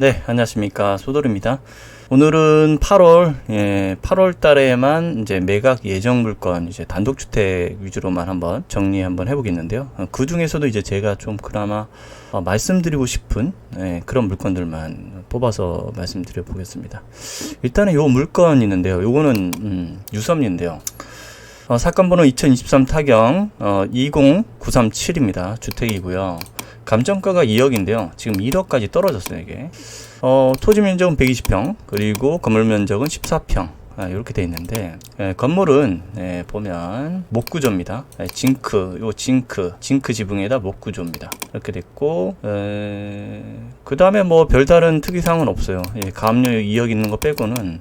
네, 안녕하십니까. 소돌입니다. 오늘은 8월, 예, 8월 달에만 이제 매각 예정 물건, 이제 단독주택 위주로만 한번 정리 한번 해보겠는데요. 어, 그 중에서도 이제 제가 좀 그나마 어, 말씀드리고 싶은 예, 그런 물건들만 뽑아서 말씀드려 보겠습니다. 일단은 요 물건 있는데요. 요거는, 음, 유섬인데요. 어, 사건 번호 2023 타경, 어, 20937입니다. 주택이고요. 감정가가 2억인데요. 지금 1억까지 떨어졌어요, 이게. 어, 토지 면적은 120평, 그리고 건물 면적은 14평. 아, 이렇게 돼 있는데 예, 건물은 예, 보면 목구조입니다. 예, 징크, 요 징크, 징크 지붕에다 목구조입니다. 이렇게 됐고 그 다음에 뭐 별다른 특이사항은 없어요. 예, 가압류 2억 있는 거 빼고는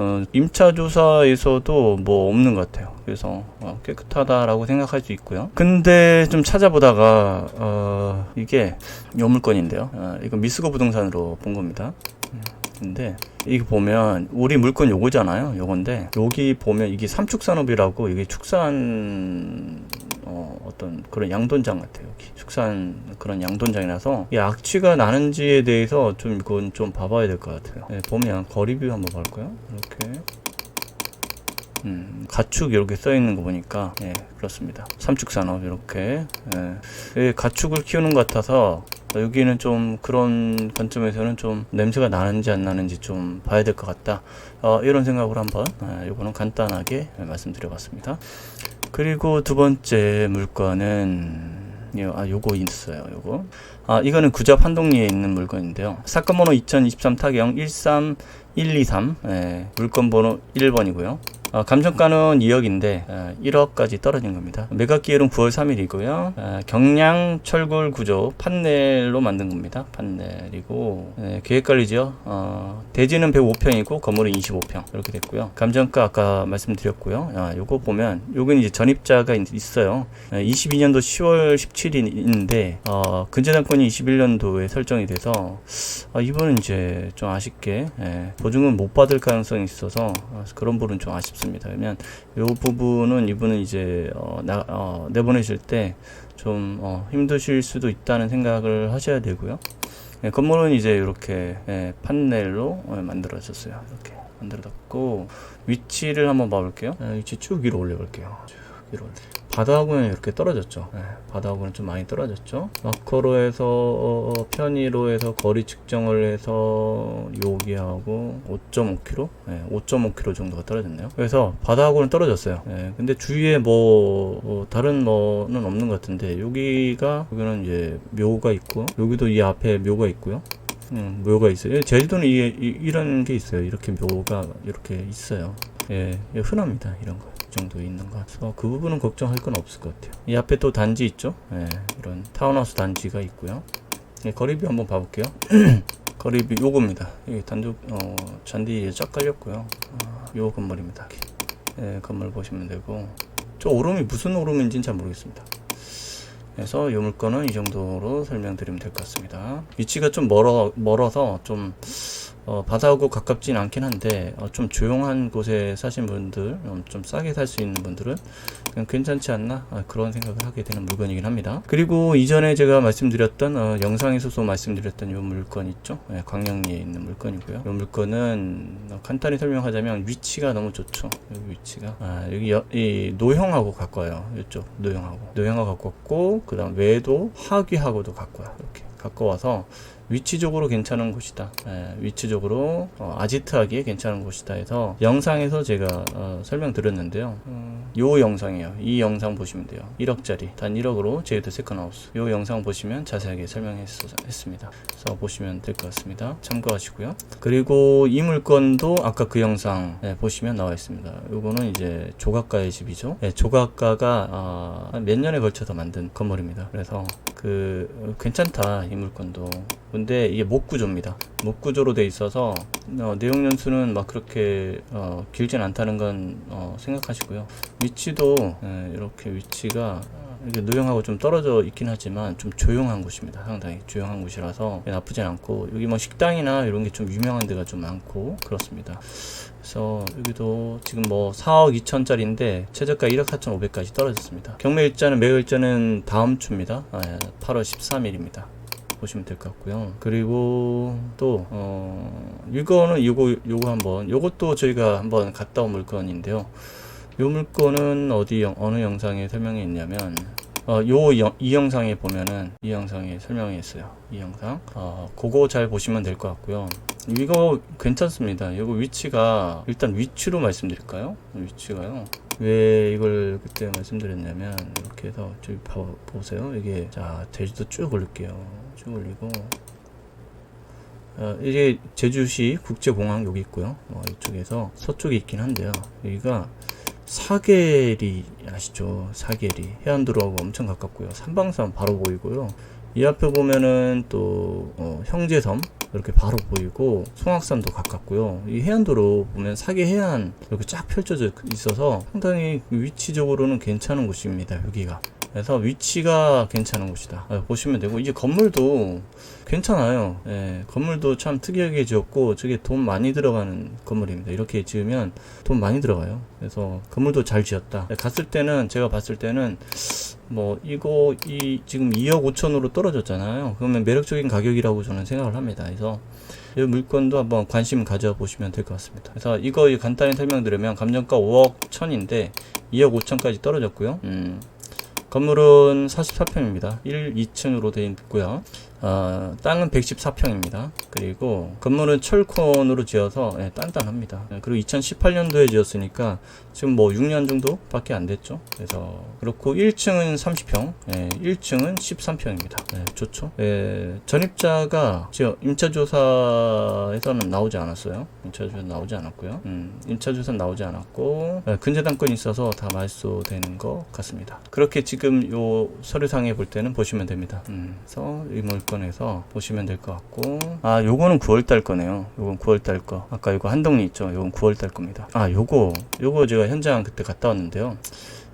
어, 임차 조사에서도 뭐 없는 것 같아요. 그래서 어, 깨끗하다라고 생각할 수 있고요. 근데 좀 찾아보다가 어, 이게 요 물건인데요. 어, 이거 미스고 부동산으로 본 겁니다. 음, 근데 이거 보면 우리 물건 요거잖아요. 요건데 여기 보면 이게 삼축산업이라고 이게 축산 어, 어떤 그런 양돈장 같아요. 축산 그런 양돈장이라서 이 악취가 나는지에 대해서 좀 이건 좀 봐봐야 될 것 같아요. 네, 보면 거리뷰 한번 볼까요? 이렇게 음, 가축 이렇게 써 있는 거 보니까 예, 그렇습니다. 삼축산업 이렇게 예, 예, 가축을 키우는 것 같아서 여기는 좀 그런 관점에서는 좀 냄새가 나는지 안 나는지 좀 봐야 될 것 같다. 어, 이런 생각으로 한번 예, 이거는 간단하게 말씀드려봤습니다. 그리고 두 번째 물건은 요, 아 요거 있어요. 요거 아 이거는 구잡 한동리에 있는 물건인데요. 사건 번호 2023 타경 13123 예, 물건 번호 1번이고요. 어, 감정가는 2억인데 어, 1억까지 떨어진 겁니다. 매각 기일은 9월 3일이고요. 어, 경량 철골 구조 판넬로 만든 겁니다. 판넬이고 네, 계획관리죠. 어, 대지는 105평이고 건물은 25평 이렇게 됐고요. 감정가 아까 말씀드렸고요. 아, 요거 보면 요건 이제 전입자가 있, 어요 22년도 10월 17일인데 어, 근저당권이 21년도에 설정이 돼서 어, 이분은 이제 좀 아쉽게 예, 보증은 못 받을 가능성이 있어서 어, 그런 부분은 좀 아쉽습니다. 싶습니다. 그러면 이 부분은 이분은 이제 어, 나, 어, 내보내실 때 좀 어, 힘드실 수도 있다는 생각을 하셔야 되고요. 예, 건물은 이제 이렇게 예, 판넬로 예, 만들어졌어요. 이렇게 만들어졌고 위치를 한번 봐볼게요. 예, 위치 쭉 위로 올려볼게요. 쭉 위로 올려. 바닥은 이렇게 떨어졌죠. 네, 바닥은 좀 많이 떨어졌죠. 마커로 해서 어, 어 편의로 해서 거리 측정을 해서 여기하고 5.5km, 네, 5.5km 정도가 떨어졌네요. 그래서 바닥으로는 떨어졌어요. 네, 근데 주위에 뭐 어, 다른 뭐는 없는 것 같은데 여기가 여기는 이제 묘가 있고 여기도 이 앞에 묘가 있고요. 음, 묘가 있어요. 제주도는 이, 이, 이런 게 있어요. 이렇게 묘가 이렇게 있어요. 예, 흔합니다. 이런 거. 정도 있는 것 같아서 그 부분은 걱정할 건 없을 것 같아요. 이 앞에 또 단지 있죠? 예, 이런 타운하우스 단지가 있고요. 예, 거리비 한번 봐볼게요. 거리비 요겁니다. 여기 단독 어, 잔디 쫙 깔렸고요. 어, 요 건물입니다. 예, 건물 보시면 되고 저 오름이 무슨 오름인지는 잘 모르겠습니다. 그래서 이 물건은 이 정도로 설명드리면 될 것 같습니다. 위치가 좀 멀어, 멀어서 좀 어, 바다하고 가깝진 않긴 한데 어, 좀 조용한 곳에 사신 분들 어, 좀 싸게 살 수 있는 분들은 괜찮지 않나 아, 그런 생각을 하게 되는 물건이긴 합니다. 그리고 이전에 제가 말씀드렸던 어, 영상에서도 말씀드렸던 이 물건 있죠? 네, 광양리에 있는 물건이고요. 이 물건은 어, 간단히 설명하자면 위치가 너무 좋죠. 여기 위치가. 아, 여기 여, 이 노형하고 가까워요. 이쪽 노형하고. 노형하고 가깝고 그 다음 외도 하귀하고도 가까워요. 이렇게 가까워서 위치적으로 괜찮은 곳이다. 예, 위치적으로 어, 아지트하기에 괜찮은 곳이다 해서 영상에서 제가 어, 설명드렸는데요. 어, 요 영상이에요. 이 영상 보시면 돼요. 1억짜리 단 1억으로 제이드 세컨하우스. 요 영상 보시면 자세하게 설명했습니다. 그래서 보시면 될 것 같습니다. 참고하시고요. 그리고 이 물건도 아까 그 영상 예, 보시면 나와 있습니다. 요거는 이제 조각가의 집이죠. 예, 조각가가 어, 몇 년에 걸쳐서 만든 건물입니다. 그래서 그 괜찮다 이 물건도 근데 이게 목구조입니다 목구조로 돼 있어서 어, 내용 연수는 막 그렇게 어, 길진 않다는 건 어, 생각하시고요 위치도 예, 이렇게 위치가 이게 노형하고 좀 떨어져 있긴 하지만 좀 조용한 곳입니다. 상당히 조용한 곳이라서 나쁘진 않고 여기 뭐 식당이나 이런 게 좀 유명한 데가 좀 많고 그렇습니다. 그래서 여기도 지금 뭐 4억 2천짜리인데 최저가 1억 4천 5백까지 떨어졌습니다. 경매 일자는 매일 일자는 다음 주입니다. 아, 8월 13일입니다. 보시면 될 것 같고요. 그리고 또 어, 이거는 요거 요거 한번 요것도 저희가 한번 갔다 온 물건인데요. 요 물건은 어디 영- 어느 영상에 설명이 있냐면 어, 요, 영- 이 영상에 보면은, 이 영상에 설명이 있어요. 이 영상. 어, 그거 잘 보시면 될 것 같고요. 이거 괜찮습니다. 이거 위치가, 일단 위치로 말씀드릴까요? 위치가요. 왜 이걸 그때 말씀드렸냐면, 이렇게 해서 저기 봐, 보세요. 이게, 자, 제주도 쭉 올릴게요. 쭉 올리고, 어, 이게 제주시 국제공항 여기 있고요. 어, 이쪽에서 서쪽에 있긴 한데요. 여기가 사계리 아시죠? 사계리 해안도로하고 엄청 가깝고요. 삼방산 바로 보이고요. 이 앞에 보면은 또 어, 형제섬 이렇게 바로 보이고 송악산도 가깝고요. 이 해안도로 보면 사계 해안 이렇게 쫙 펼쳐져 있어서 상당히 위치적으로는 괜찮은 곳입니다. 여기가. 그래서 위치가 괜찮은 곳이다. 아, 보시면 되고 이제 건물도 괜찮아요. 예, 건물도 참 특이하게 지었고 저게 돈 많이 들어가는 건물입니다. 이렇게 지으면 돈 많이 들어가요. 그래서 건물도 잘 지었다. 예, 갔을 때는 제가 봤을 때는 뭐 이거 이 지금 2억 5천으로 떨어졌잖아요. 그러면 매력적인 가격이라고 저는 생각을 합니다. 그래서 이 물건도 한번 관심 가져 보시면 될 것 같습니다. 그래서 이거 간단히 설명드리면 감정가 5억 1천인데 2억 5천까지 떨어졌고요. 음, 건물은 44평입니다. 1, 2층으로 되어 있고요. 어, 땅은 114평입니다. 그리고 건물은 철콘으로 지어서 예, 단단합니다. 예, 그리고 2018년도에 지었으니까 지금 뭐 6년 정도밖에 안 됐죠. 그래서 그렇고 1층은 30평, 예, 1층은 13평입니다. 예, 좋죠. 예, 전입자가 임차조사에서는 나오지 않았어요. 임차조사 나오지 않았고요. 음, 임차조사 나오지 않았고 예, 근저당권이 있어서 다 말소되는 것 같습니다. 그렇게 지금 요 서류상에 볼 때는 보시면 됩니다. 음, 그래서 이물 건에서 보시면 될 것 같고 아 요거는 9월달 거네요. 요건 9월달 거. 아까 요거 한동리 있죠. 요건 9월달 겁니다. 아 요거 요거 제가 현장 그때 갔다 왔는데요.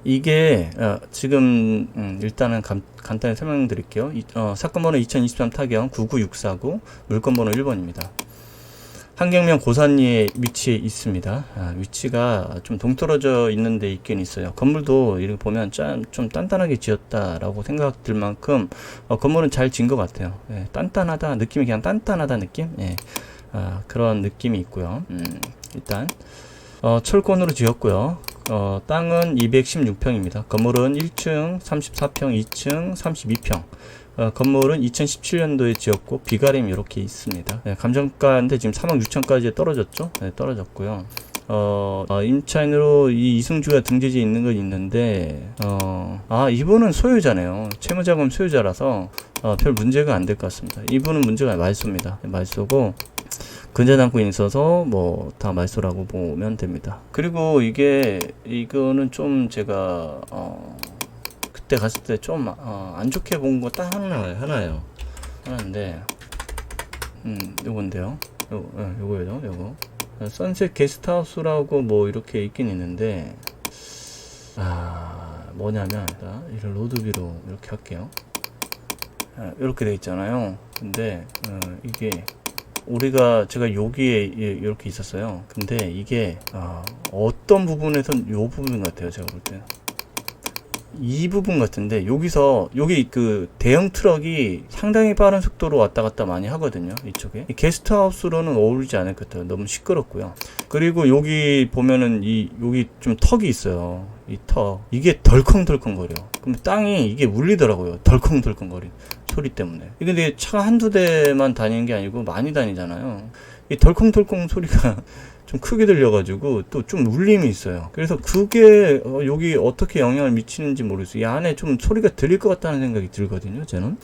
이게 어, 지금 음, 일단은 간, 간단히 설명드릴게요. 이, 어, 사건 번호 2023 타경 99649 물건 번호 1번입니다. 한경면 고산리에 위치해 있습니다. 아, 위치가 좀 동떨어져 있는 데 있긴 있어요. 건물도 이렇게 보면 짠, 좀 단단하게 지었다라고 생각 들 만큼 어, 건물은 잘 지은 것 같아요. 예, 단단하다 느낌이 그냥 단단하다 느낌? 예, 아, 그런 느낌이 있고요. 음, 일단 어, 철권으로 지었고요. 어, 땅은 216평입니다. 건물은 1층 34평, 2층 32평. 어, 건물은 2017년도에 지었고 비가림 이렇게 있습니다. 네, 감정가인데 지금 3억 6천까지 떨어졌죠? 네, 떨어졌고요. 어, 어, 임차인으로 이 이승주가 등재지에 있는 건 있는데 어, 아 이분은 소유자네요. 채무자금 소유자라서 어, 별 문제가 안 될 것 같습니다. 이분은 문제가 말소입니다. 네, 말소고 근저당권이 있어서 뭐 다 말소라고 보면 됩니다. 그리고 이게 이거는 좀 제가 어, 그때 갔을 때 좀안 좋게 본 거 딱 하나 하나예요. 하나인데 음 요건데요. 요 예, 요거예요. 요거 선셋 게스트하우스라고 뭐 이렇게 있긴 있는데 아 뭐냐면 자, 이를 로드뷰로 이렇게 할게요. 아, 이렇게 돼 있잖아요. 근데 어, 이게 우리가 제가 여기에 이- 이렇게 있었어요. 근데 이게 아, 어떤 부분에선 요 부분 같아요. 제가 볼 때는. 이 부분 같은데 여기서 여기 그 대형 트럭이 상당히 빠른 속도로 왔다 갔다 많이 하거든요 이쪽에. 이 게스트하우스로는 어울리지 않을 것 같아요. 너무 시끄럽고요. 그리고 여기 보면은 이 여기 좀 턱이 있어요. 이 턱. 이게 덜컹덜컹거려 그럼 땅이 이게 울리더라고요. 덜컹덜컹거리 소리 때문에. 근데 차가 한두 대만 다니는 게 아니고 많이 다니잖아요. 이 덜컹덜컹 소리가 좀 크게 들려가지고 또 좀 울림이 있어요. 그래서 그게 어, 여기 어떻게 영향을 미치는지 모르겠어요. 이 안에 좀 소리가 들릴 것 같다는 생각이 들거든요. 저는.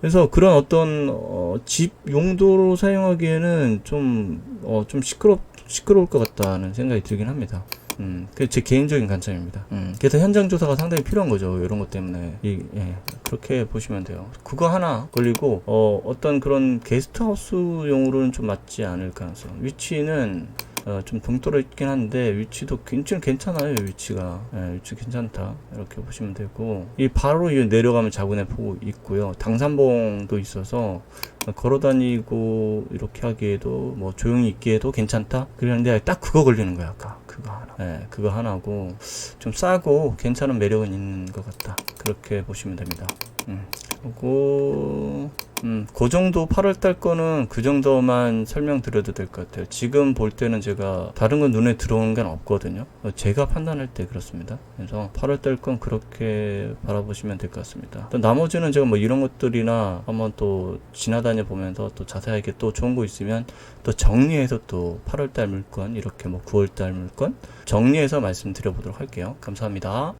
그래서 그런 어떤 어, 집 용도로 사용하기에는 좀, 어, 좀 시끄럽, 시끄러울 것 같다는 생각이 들긴 합니다. 음, 그제 개인적인 관점입니다. 음, 그래서 현장 조사가 상당히 필요한 거죠. 이런 것 때문에. 이, 예, 그렇게 보시면 돼요. 그거 하나 걸리고, 어, 어떤 그런 게스트하우스용으로는 좀 맞지 않을 가능성. 위치는, 어, 좀 동떨어 있긴 한데 위치도 괜찮 괜찮아요 위치가. 예, 위치 괜찮다. 이렇게 보시면 되고. 이 바로 이 내려가면 자군의 포 있고요. 당산봉도 있어서 걸어다니고 이렇게 하기에도 뭐 조용히 있기에도 괜찮다? 그런데 딱 그거 걸리는 거야 아까. 그거 하나. 예, 그거 하나고 좀 싸고 괜찮은 매력은 있는 것 같다. 그렇게 보시면 됩니다. 음, 하고 음, 그 정도 8월달 거는 그 정도만 설명드려도 될 것 같아요. 지금 볼 때는 제가 다른 건 눈에 들어오는 건 없거든요. 어, 제가 판단할 때 그렇습니다. 그래서 8월달 건 그렇게 바라보시면 될 것 같습니다. 또 나머지는 제가 뭐 이런 것들이나 한번 또 지나다녀 보면서 또 자세하게 또 좋은 거 있으면 또 정리해서 또 8월달 물건 이렇게 뭐 9월달 물건 정리해서 말씀드려 보도록 할게요. 감사합니다.